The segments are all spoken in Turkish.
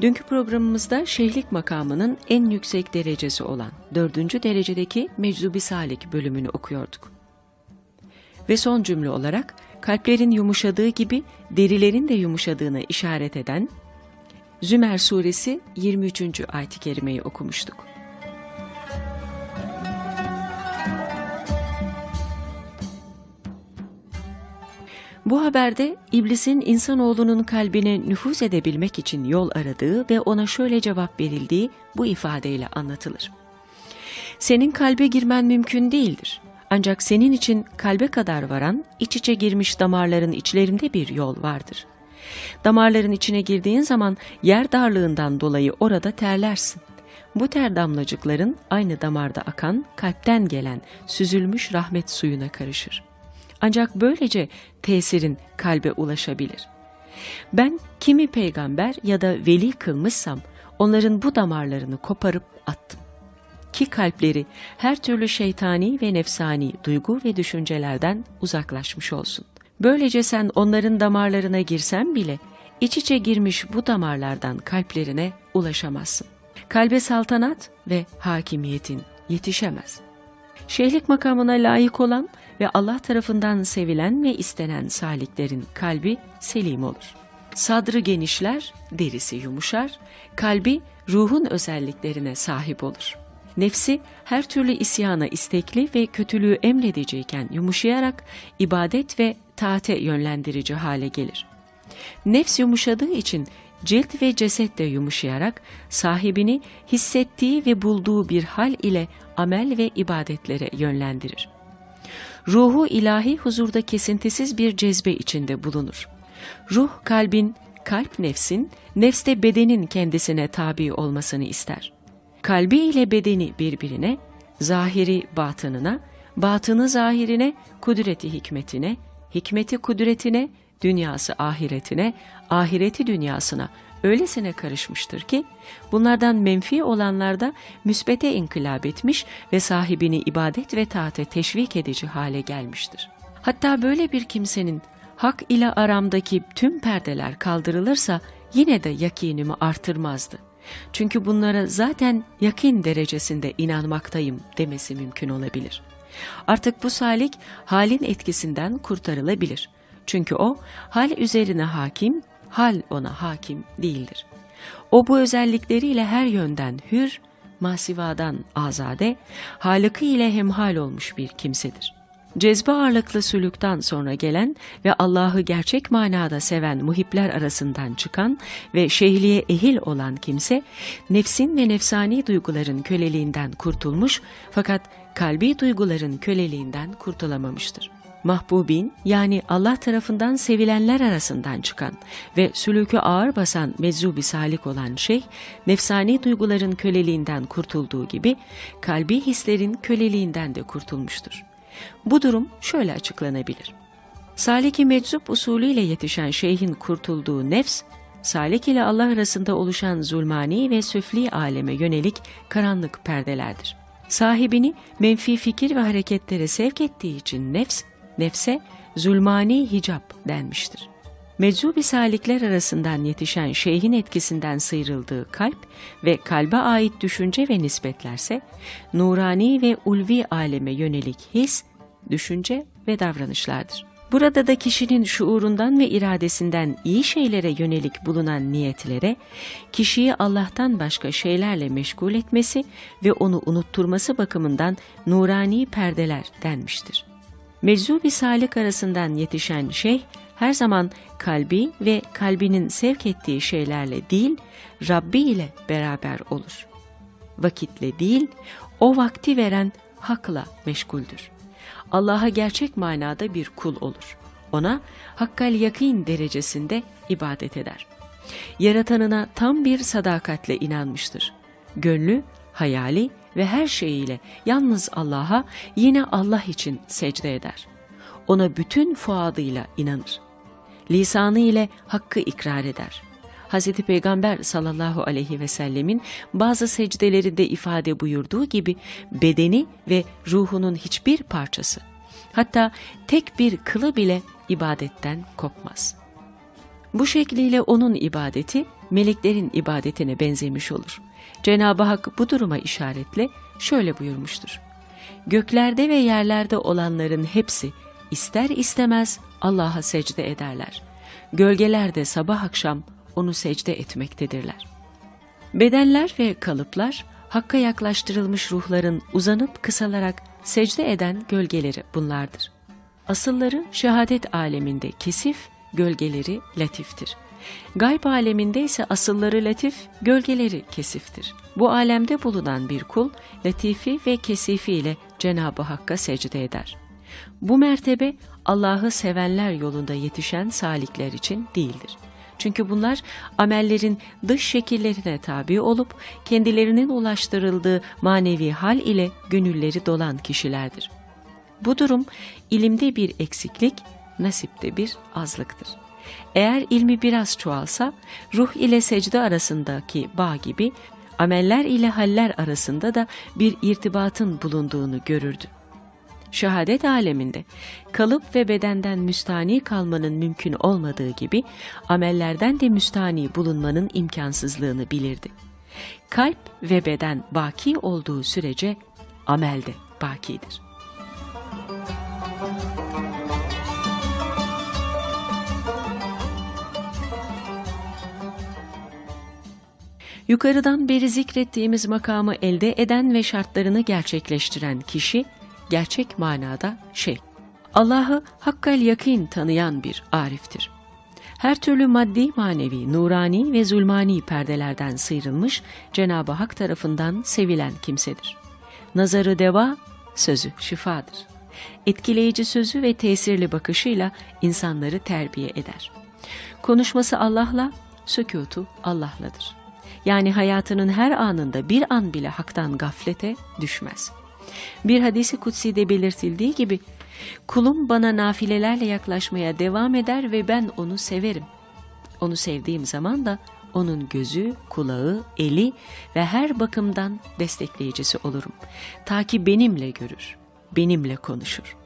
Dünkü programımızda şeyhlik makamının en yüksek derecesi olan dördüncü derecedeki Meczubi Salik bölümünü okuyorduk. Ve son cümle olarak kalplerin yumuşadığı gibi derilerin de yumuşadığını işaret eden Zümer suresi 23. ayet-i kerimeyi okumuştuk. Bu haberde iblisin insanoğlunun kalbine nüfuz edebilmek için yol aradığı ve ona şöyle cevap verildiği bu ifadeyle anlatılır. Senin kalbe girmen mümkün değildir. Ancak senin için kalbe kadar varan iç içe girmiş damarların içlerinde bir yol vardır. Damarların içine girdiğin zaman yer darlığından dolayı orada terlersin. Bu ter damlacıkların aynı damarda akan kalpten gelen süzülmüş rahmet suyuna karışır. Ancak böylece tesirin kalbe ulaşabilir. Ben kimi peygamber ya da veli kılmışsam onların bu damarlarını koparıp attım. Ki kalpleri her türlü şeytani ve nefsani duygu ve düşüncelerden uzaklaşmış olsun. Böylece sen onların damarlarına girsen bile iç içe girmiş bu damarlardan kalplerine ulaşamazsın. Kalbe saltanat ve hakimiyetin yetişemez. Şeyhlik makamına layık olan ve Allah tarafından sevilen ve istenen saliklerin kalbi selim olur. Sadrı genişler, derisi yumuşar, kalbi ruhun özelliklerine sahip olur. Nefsi her türlü isyana istekli ve kötülüğü emrediciyken yumuşayarak ibadet ve taate yönlendirici hale gelir. Nefs yumuşadığı için cilt ve ceset de yumuşayarak sahibini hissettiği ve bulduğu bir hal ile amel ve ibadetlere yönlendirir. Ruhu ilahi huzurda kesintisiz bir cezbe içinde bulunur. Ruh kalbin, kalp nefsin, nefste bedenin kendisine tabi olmasını ister. Kalbi ile bedeni birbirine, zahiri batınına, batını zahirine, kudreti hikmetine, hikmeti kudretine, dünyası ahiretine, ahireti dünyasına öylesine karışmıştır ki bunlardan menfi olanlarda müsbete inkılap etmiş ve sahibini ibadet ve taate teşvik edici hale gelmiştir. Hatta böyle bir kimsenin hak ile aramdaki tüm perdeler kaldırılırsa yine de yakinimi artırmazdı. Çünkü bunlara zaten yakin derecesinde inanmaktayım demesi mümkün olabilir. Artık bu salik halin etkisinden kurtarılabilir. Çünkü o hal üzerine hakim, hal ona hakim değildir. O bu özellikleriyle her yönden hür, masivadan azade, halıkı ile hemhal olmuş bir kimsedir. Cezbe ağırlıklı sülükten sonra gelen ve Allah'ı gerçek manada seven muhipler arasından çıkan ve şeyhliğe ehil olan kimse, nefsin ve nefsani duyguların köleliğinden kurtulmuş fakat kalbi duyguların köleliğinden kurtulamamıştır. Mahbubin yani Allah tarafından sevilenler arasından çıkan ve sülükü ağır basan mezzubi salik olan şey, nefsani duyguların köleliğinden kurtulduğu gibi kalbi hislerin köleliğinden de kurtulmuştur. Bu durum şöyle açıklanabilir. Salik-i meczup usulüyle yetişen şeyhin kurtulduğu nefs, Salik ile Allah arasında oluşan zulmani ve süfli aleme yönelik karanlık perdelerdir. Sahibini menfi fikir ve hareketlere sevk ettiği için nefs, nefse zulmani hicap denmiştir. Meczubi salikler arasından yetişen şeyhin etkisinden sıyrıldığı kalp ve kalbe ait düşünce ve nispetlerse nurani ve ulvi aleme yönelik his, düşünce ve davranışlardır. Burada da kişinin şuurundan ve iradesinden iyi şeylere yönelik bulunan niyetlere, kişiyi Allah'tan başka şeylerle meşgul etmesi ve onu unutturması bakımından nurani perdeler denmiştir. Meczubi salik arasından yetişen şey her zaman kalbi ve kalbinin sevk ettiği şeylerle değil, Rabbi ile beraber olur. Vakitle değil, o vakti veren hakla meşguldür. Allah'a gerçek manada bir kul olur. Ona hakkal yakin derecesinde ibadet eder. Yaratanına tam bir sadakatle inanmıştır. Gönlü, hayali ve her şeyiyle yalnız Allah'a yine Allah için secde eder. Ona bütün fuadıyla inanır. Lisanı ile hakkı ikrar eder. Hz. Peygamber sallallahu aleyhi ve sellemin bazı secdelerinde ifade buyurduğu gibi bedeni ve ruhunun hiçbir parçası, hatta tek bir kılı bile ibadetten kopmaz. Bu şekliyle onun ibadeti meleklerin ibadetine benzemiş olur. Cenab-ı Hak bu duruma işaretle şöyle buyurmuştur. Göklerde ve yerlerde olanların hepsi ister istemez Allah'a secde ederler. Gölgeler de sabah akşam onu secde etmektedirler. Bedenler ve kalıplar Hakk'a yaklaştırılmış ruhların uzanıp kısalarak secde eden gölgeleri bunlardır. Asılları şehadet aleminde kesif, gölgeleri latiftir. Gayb aleminde ise asılları latif, gölgeleri kesiftir. Bu alemde bulunan bir kul, latifi ve kesifi ile Cenab-ı Hakk'a secde eder. Bu mertebe Allah'ı sevenler yolunda yetişen salikler için değildir. Çünkü bunlar amellerin dış şekillerine tabi olup kendilerinin ulaştırıldığı manevi hal ile gönülleri dolan kişilerdir. Bu durum ilimde bir eksiklik, nasipte bir azlıktır. Eğer ilmi biraz çoğalsa, ruh ile secde arasındaki bağ gibi ameller ile haller arasında da bir irtibatın bulunduğunu görürdü. Şehadet aleminde kalıp ve bedenden müstani kalmanın mümkün olmadığı gibi amellerden de müstani bulunmanın imkansızlığını bilirdi. Kalp ve beden baki olduğu sürece amel de bakidir. Yukarıdan beri zikrettiğimiz makamı elde eden ve şartlarını gerçekleştiren kişi gerçek manada şey. Allah'ı hakkal yakin tanıyan bir ariftir. Her türlü maddi manevi, nurani ve zulmani perdelerden sıyrılmış Cenab-ı Hak tarafından sevilen kimsedir. Nazarı deva, sözü şifadır. Etkileyici sözü ve tesirli bakışıyla insanları terbiye eder. Konuşması Allah'la, sükutu Allah'ladır. Yani hayatının her anında bir an bile haktan gaflete düşmez.'' Bir hadisi kutsi'de belirtildiği gibi kulum bana nafilelerle yaklaşmaya devam eder ve ben onu severim. Onu sevdiğim zaman da onun gözü, kulağı, eli ve her bakımdan destekleyicisi olurum. Ta ki benimle görür, benimle konuşur.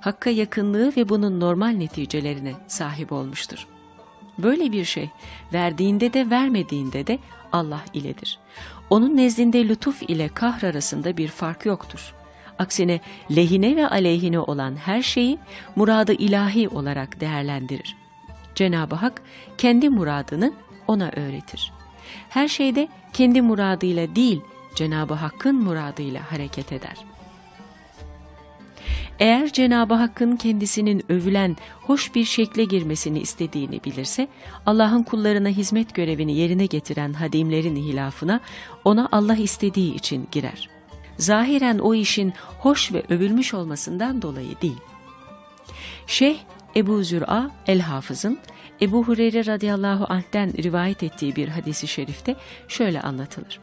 Hakka yakınlığı ve bunun normal neticelerine sahip olmuştur. Böyle bir şey verdiğinde de vermediğinde de Allah iledir. Onun nezdinde lütuf ile kahr arasında bir fark yoktur. Aksine lehine ve aleyhine olan her şeyi muradı ilahi olarak değerlendirir. Cenab-ı Hak kendi muradını ona öğretir. Her şeyde kendi muradıyla değil, Cenab-ı Hakk'ın muradıyla hareket eder. Eğer Cenab-ı Hakk'ın kendisinin övülen hoş bir şekle girmesini istediğini bilirse, Allah'ın kullarına hizmet görevini yerine getiren hadimlerin hilafına ona Allah istediği için girer. Zahiren o işin hoş ve övülmüş olmasından dolayı değil. Şeyh Ebu Zür'a el-Hafız'ın Ebu Hureyre radıyallahu anh'ten rivayet ettiği bir hadisi şerifte şöyle anlatılır.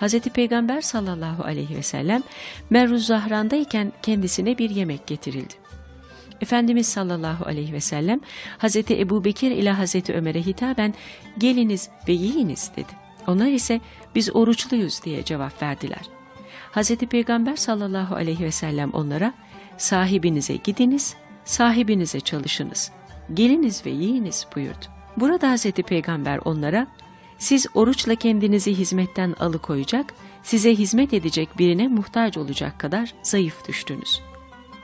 Hz. Peygamber sallallahu aleyhi ve sellem Merruz Zahran'dayken kendisine bir yemek getirildi. Efendimiz sallallahu aleyhi ve sellem Hz. Ebu Bekir ile Hz. Ömer'e hitaben geliniz ve yiyiniz dedi. Onlar ise biz oruçluyuz diye cevap verdiler. Hz. Peygamber sallallahu aleyhi ve sellem onlara sahibinize gidiniz, sahibinize çalışınız, geliniz ve yiyiniz buyurdu. Burada Hz. Peygamber onlara siz oruçla kendinizi hizmetten alıkoyacak, size hizmet edecek birine muhtaç olacak kadar zayıf düştünüz.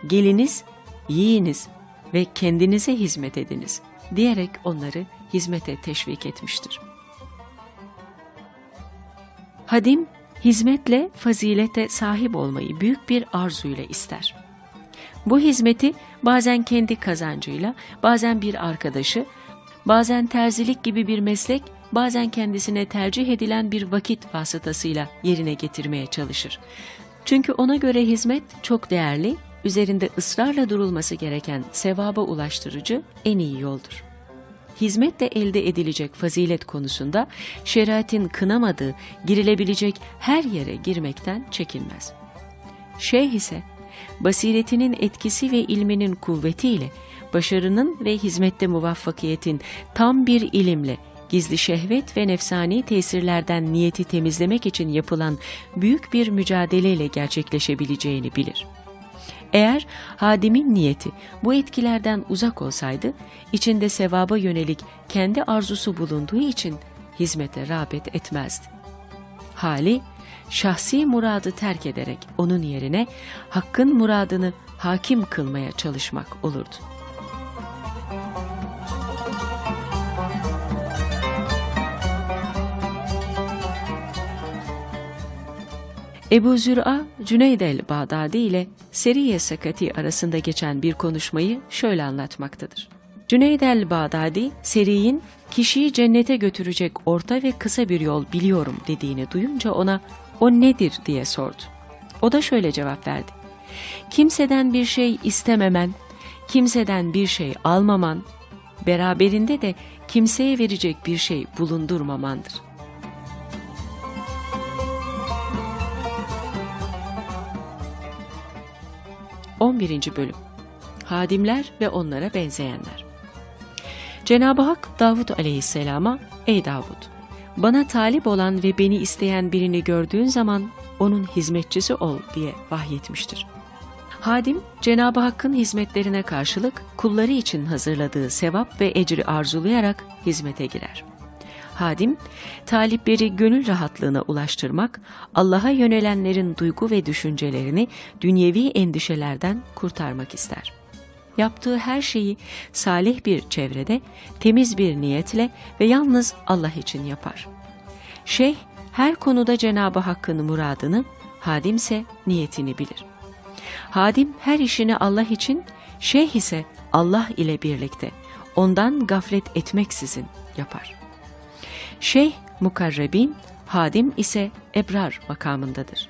Geliniz, yiyiniz ve kendinize hizmet ediniz diyerek onları hizmete teşvik etmiştir. Hadim, hizmetle fazilete sahip olmayı büyük bir arzuyla ister. Bu hizmeti bazen kendi kazancıyla, bazen bir arkadaşı, bazen terzilik gibi bir meslek bazen kendisine tercih edilen bir vakit vasıtasıyla yerine getirmeye çalışır. Çünkü ona göre hizmet çok değerli, üzerinde ısrarla durulması gereken sevaba ulaştırıcı en iyi yoldur. Hizmetle elde edilecek fazilet konusunda şeriatin kınamadığı, girilebilecek her yere girmekten çekinmez. Şeyh ise basiretinin etkisi ve ilminin kuvvetiyle başarının ve hizmette muvaffakiyetin tam bir ilimle gizli şehvet ve nefsani tesirlerden niyeti temizlemek için yapılan büyük bir mücadeleyle gerçekleşebileceğini bilir. Eğer hadimin niyeti bu etkilerden uzak olsaydı, içinde sevaba yönelik kendi arzusu bulunduğu için hizmete rağbet etmezdi. Hali, şahsi muradı terk ederek onun yerine hakkın muradını hakim kılmaya çalışmak olurdu. Ebu Zür'a Cüneyd el-Bağdadi ile Seriye Sakati arasında geçen bir konuşmayı şöyle anlatmaktadır. Cüneyd el-Bağdadi, Seri'nin kişiyi cennete götürecek orta ve kısa bir yol biliyorum dediğini duyunca ona o nedir diye sordu. O da şöyle cevap verdi. Kimseden bir şey istememen, kimseden bir şey almaman, beraberinde de kimseye verecek bir şey bulundurmamandır.'' 11. Bölüm Hadimler ve onlara benzeyenler Cenab-ı Hak Davud aleyhisselama Ey Davud! Bana talip olan ve beni isteyen birini gördüğün zaman onun hizmetçisi ol diye vahyetmiştir. Hadim, Cenab-ı Hakk'ın hizmetlerine karşılık kulları için hazırladığı sevap ve ecri arzulayarak hizmete girer. Hadim, talipleri gönül rahatlığına ulaştırmak, Allah'a yönelenlerin duygu ve düşüncelerini dünyevi endişelerden kurtarmak ister. Yaptığı her şeyi salih bir çevrede, temiz bir niyetle ve yalnız Allah için yapar. Şeyh, her konuda Cenab-ı Hakk'ın muradını, hadimse niyetini bilir. Hadim her işini Allah için, şeyh ise Allah ile birlikte, ondan gaflet etmeksizin yapar.'' Şeyh mukarrebin, hadim ise ebrar makamındadır.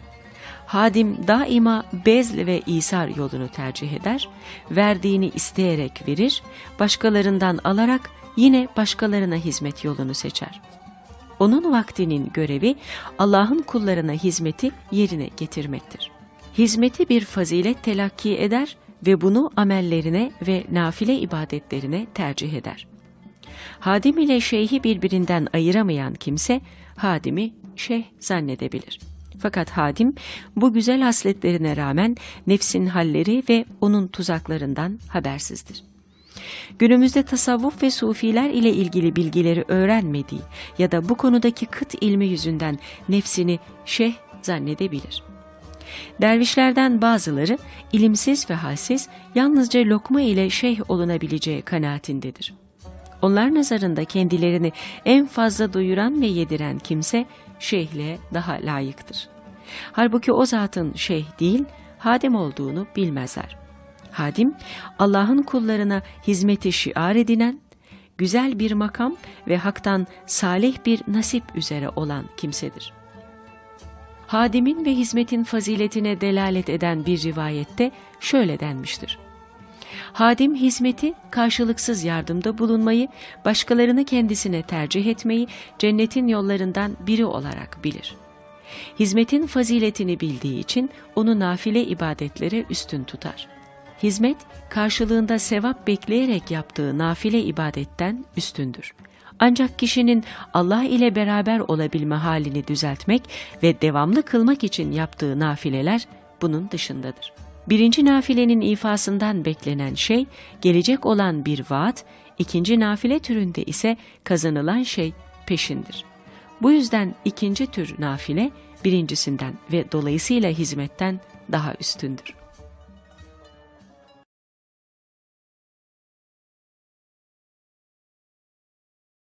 Hadim daima bezl ve isar yolunu tercih eder, verdiğini isteyerek verir, başkalarından alarak yine başkalarına hizmet yolunu seçer. Onun vaktinin görevi Allah'ın kullarına hizmeti yerine getirmektir. Hizmeti bir fazilet telakki eder ve bunu amellerine ve nafile ibadetlerine tercih eder. Hadim ile şeyhi birbirinden ayıramayan kimse hadimi şeyh zannedebilir. Fakat hadim bu güzel hasletlerine rağmen nefsin halleri ve onun tuzaklarından habersizdir. Günümüzde tasavvuf ve sufiler ile ilgili bilgileri öğrenmediği ya da bu konudaki kıt ilmi yüzünden nefsini şeyh zannedebilir. Dervişlerden bazıları ilimsiz ve halsiz yalnızca lokma ile şeyh olunabileceği kanaatindedir. Onlar nazarında kendilerini en fazla doyuran ve yediren kimse şeyhliğe daha layıktır. Halbuki o zatın şeyh değil, hadim olduğunu bilmezler. Hadim, Allah'ın kullarına hizmeti şiar edinen, güzel bir makam ve haktan salih bir nasip üzere olan kimsedir. Hadimin ve hizmetin faziletine delalet eden bir rivayette şöyle denmiştir. Hadim hizmeti, karşılıksız yardımda bulunmayı, başkalarını kendisine tercih etmeyi cennetin yollarından biri olarak bilir. Hizmetin faziletini bildiği için onu nafile ibadetlere üstün tutar. Hizmet, karşılığında sevap bekleyerek yaptığı nafile ibadetten üstündür. Ancak kişinin Allah ile beraber olabilme halini düzeltmek ve devamlı kılmak için yaptığı nafileler bunun dışındadır. Birinci nafilenin ifasından beklenen şey gelecek olan bir vaat, ikinci nafile türünde ise kazanılan şey peşindir. Bu yüzden ikinci tür nafile birincisinden ve dolayısıyla hizmetten daha üstündür.